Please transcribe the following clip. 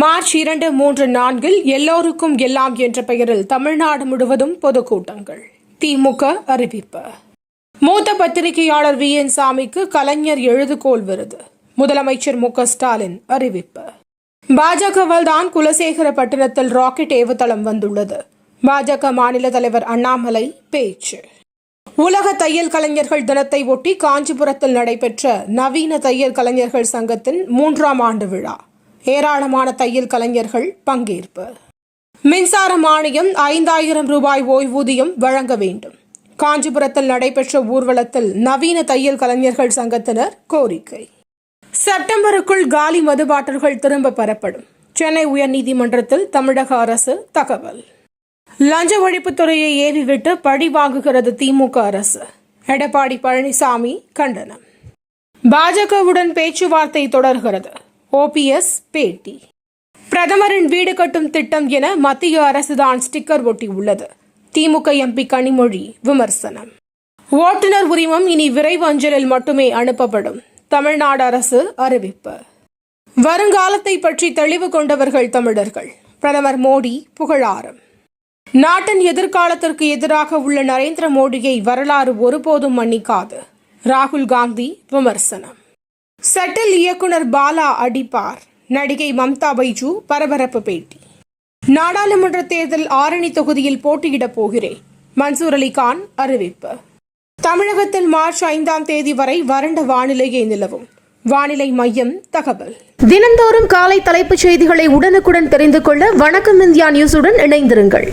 March இரண்டு மூன்று நான்கில் எல்லோருக்கும் எல்லாம் என்ற பெயரில் தமிழ்நாடு முழுவதும் பொதுக்கூட்டங்கள். திமுக அறிவிப்பு. மூத்த பத்திரிகையாளர் வி. என். சாமிக்கு கலைஞர் எழுதுகோள் விருது. முதலமைச்சர் மு. ஸ்டாலின் அறிவிப்பு. பாஜகவால் தான் குலசேகரப்பட்டினத்தில் ராக்கெட் ஏவுதளம் வந்துள்ளது. பாஜக மாநில தலைவர் அண்ணாமலை பேச்சு. உலக தையல் கலைஞர்கள் தினத்தை ஒட்டி காஞ்சிபுரத்தில் நடைபெற்ற நவீன தையல் கலைஞர்கள் சங்கத்தின் மூன்றாம் ஆண்டு விழா. ஏராளமான தையல் கலைஞர்கள் பங்கேற்பு. மின்சார மானியம் ஐந்தாயிரம் ரூபாய் ஓய்வூதியம் வழங்க வேண்டும். காஞ்சிபுரத்தில் நடைபெற்ற ஊர்வலத்தில் நவீன தையல் கலைஞர்கள் சங்கத்தினர் கோரிக்கை. செப்டம்பருக்குள் காலி மதுபாட்டல்கள் திரும்ப பெறப்படும். சென்னை உயர்நீதிமன்றத்தில் தமிழக அரசு தகவல். லஞ்ச ஒழிப்புத்துறையை ஏவிவிட்டு பழி வாங்குகிறது திமுக அரசு. எடப்பாடி பழனிசாமி கண்டனம். பாஜகவுடன் பேச்சுவார்த்தை தொடர்கிறது. ஓபிஎஸ் பேட்டி. பிரதமரின் வீடு கட்டும் திட்டம் என மத்திய அரசுதான் ஸ்டிக்கர் ஒட்டியுள்ளது. திமுக எம்பி கனிமொழி விமர்சனம். ஓட்டுநர் உரிமம் இனி விரைவு அஞ்சலில் மட்டுமே அனுப்பப்படும் தமிழ்நாடு அரசு அறிவிப்பு. வருங்காலத்தை பற்றி தெளிவு கொண்டவர்கள் தமிழர்கள் பிரதமர் மோடி புகழாரம். நாட்டின் எதிர்காலத்திற்கு எதிராக உள்ள நரேந்திர மோடியை வரலாறு ஒருபோதும் மன்னிக்காது ராகுல் காந்தி விமர்சனம். சட்டில் இயக்குனர் பாலா அடிப்பார். நடிகை மம்தா பைஜு பரபரப்பு பேட்டி. நாடாளுமன்ற தேர்தல் ஆரணி தொகுதியில் போட்டியிடப் போகிறேன். மன்சூர் அலிகான் அறிவிப்பு. தமிழகத்தில் மார்ச் ஐந்தாம் தேதி வரை வறண்ட வானிலையே நிலவும். வானிலை மையம் தகவல். தினந்தோறும் காலை தலைப்புச் செய்திகளை உடனுக்குடன் தெரிந்து கொள்ள வணக்கம் இந்தியா நியூஸுடன் இணைந்திருங்கள்.